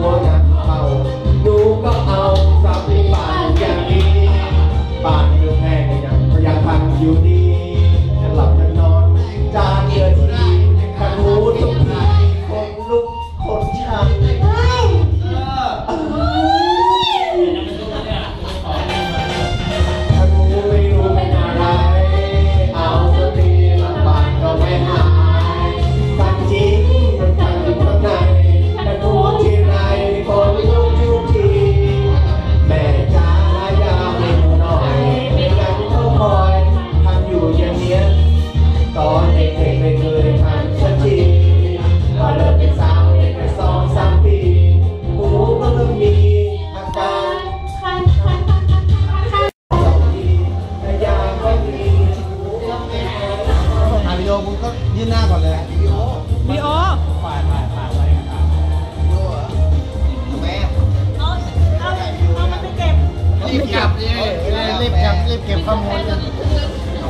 어 คุณก็ยืนหน้าก่อนเลยวิดีโอพี่ายฝ่ายฝ่ายอะไรกันครับวิดีอเอแม่เอาเอามันไปเก็บรีบเก็บรีบเก็บรีบเก็บข้อมูล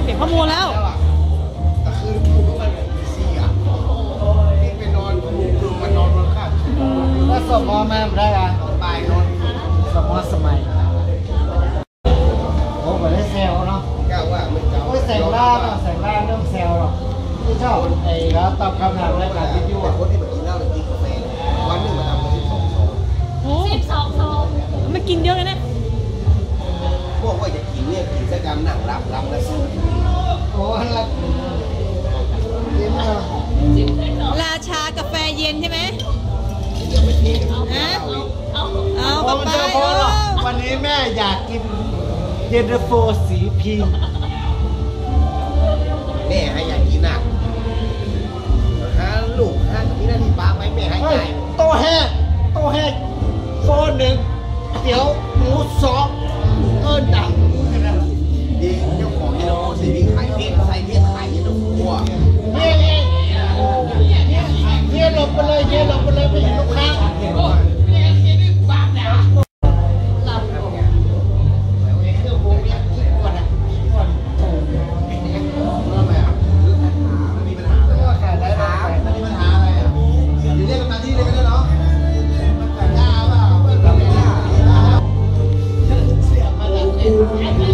เก็บข้อมูลแล้วคือถูกมันสี่อะรีบไปนอนถูกมันนอนบนข้างแล้วสม.แม่ได้ละตายนอนสมอสมัยผมไปได้เซลเนาะแกว่าไม่เจ้าโอ้ยล่าเนาะเซลล่าเริ่มเซลเนาะ ที่ชอบไอ้แล้วตอบคำถามรายการวิทยุแต่อะคนที่มากินเหล้าหรือกินกาแฟวันหนึ่งมาทำมาสิบสองซองโอ้สิบสองซองไม่กินเยอะเลยนะพวกว่าจะกินเนี่ยกินสักกรรมหนังรับรับแล้วสู้โอ้ยละกินเนาะราชากาแฟเย็นใช่ไหมยังไม่เทกันฮะเอาโอ้กามันแฟจะพอหรอกวันนี้แม่อยากกินเย็นตาโฟสีพิงแม่ให้อยาก มูสองเอิ้นดังดีเจ้าของที่เราสีพิษไขายเพชรใส่เพชรขายที่เรากลัว Thank you.